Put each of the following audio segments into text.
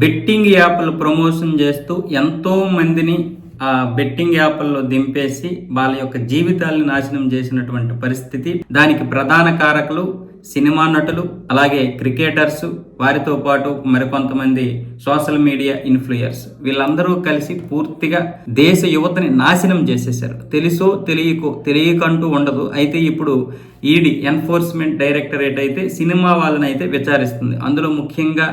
Betting యాప్లు promotion చేస్తూ ఎంతో మందిని ఆ బెట్టింగ్ యాప్ల్లో దింపేసి వాళ్ళ యొక్క జీవితాలను నాశనం చేసినటువంటి పరిస్థితి. దానికి ప్రధాన కారకులు సినిమా నటులు అలాగే క్రికెటర్స్ వారితో పాటు మరికొంతమంది సోషల్ మీడియా ఇన్ఫ్లుయర్స్. వీళ్ళందరూ కలిసి పూర్తిగా దేశ యువతని నాశనం చేసేసారు తెలుసో తెలియకో తెలియకంటూ ఉండదు. అయితే ఇప్పుడు ఈడీ ఎన్ఫోర్స్మెంట్ డైరెక్టరేట్ అయితే సినిమా వాళ్ళని అయితే విచారిస్తుంది. అందులో ముఖ్యంగా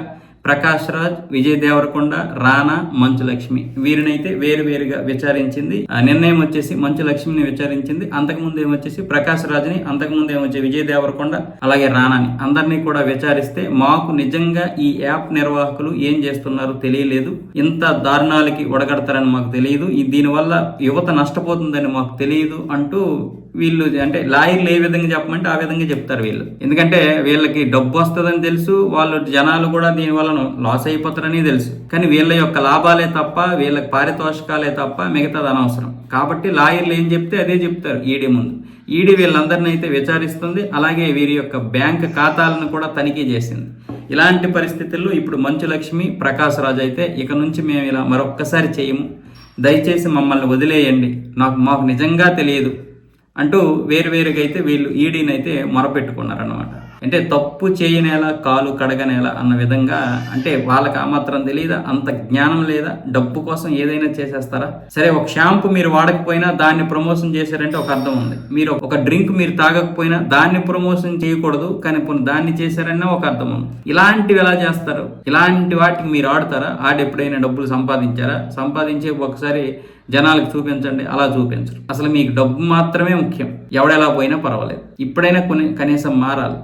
ప్రకాష్ రాజ్ విజయ్ దేవరకొండ రానా మంచులక్ష్మి. వీరినైతే వేరు వేరుగా విచారించింది. ఆ నిర్ణయం వచ్చేసి మంచులక్ష్మిని విచారించింది. అంతకుముందు ఏమొచ్చేసి ప్రకాష్ రాజ్ని అంతకుముందు ఏమొచ్చి విజయ్ దేవరకొండ అలాగే రానాని. అందరినీ కూడా విచారిస్తే మాకు నిజంగా ఈ యాప్ నిర్వాహకులు ఏం చేస్తున్నారో తెలియలేదు. ఇంత దారుణాలకి ఒడగడతారని మాకు తెలియదు. దీనివల్ల యువత నష్టపోతుందని మాకు తెలియదు అంటూ వీళ్ళు అంటే లాయర్లు ఏ విధంగా చెప్పమంటే ఆ విధంగా చెప్తారు వీళ్ళు. ఎందుకంటే వీళ్ళకి డబ్బు వస్తుందని తెలుసు వాళ్ళు జనాలు కూడా దీని వలన లాస్ అయిపోతారని తెలుసు. కానీ వీళ్ళ యొక్క లాభాలే తప్ప వీళ్ళకి పారితోషికాలే తప్ప మిగతాది అనవసరం. కాబట్టి లాయర్లు ఏం చెప్తే అదే చెప్తారు ఈడీ ముందు. ఈడీ వీళ్ళందరినీ అయితే విచారిస్తుంది అలాగే వీరి యొక్క బ్యాంక్ ఖాతాలను కూడా తనిఖీ చేసింది. ఇలాంటి పరిస్థితుల్లో ఇప్పుడు మంచు లక్ష్మి ప్రకాశ్ రాజు అయితే ఇక నుంచి మేము ఇలా మరొక్కసారి చేయము. దయచేసి మమ్మల్ని వదిలేయండి. నాకు మాకు నిజంగా తెలియదు. అంటూ వేరువేరుగా అయితే వీళ్ళు ఈడీని అయితే మొరపెట్టుకున్నారనమాట అంటే తప్పు చేయనేలా కాలు కడగనేలా అన్న విధంగా అంటే వాళ్ళకి ఆ మాత్రం తెలియదా అంత జ్ఞానం లేదా? డబ్బు కోసం ఏదైనా చేసేస్తారా? సరే ఒక షాంపూ మీరు వాడకపోయినా దాన్ని ప్రమోషన్ చేశారంటే ఒక అర్థం ఉంది. మీరు ఒక డ్రింక్ మీరు తాగకపోయినా దాన్ని ప్రమోషన్ చేయకూడదు కానీ కొన్ని దాన్ని చేశారన్నా ఒక అర్థం ఉంది. ఇలాంటివి ఎలా చేస్తారు? ఇలాంటి వాటికి మీరు ఆడతారా? ఆడి ఎప్పుడైనా డబ్బులు సంపాదించారా? సంపాదించే ఒకసారి జనాలకు చూపించండి అలా చూపించరు. అసలు మీకు డబ్బు మాత్రమే ముఖ్యం. ఎవడెలా పోయినా పర్వాలేదు. ఇప్పుడైనా కొన్ని కనీసం మారాలి.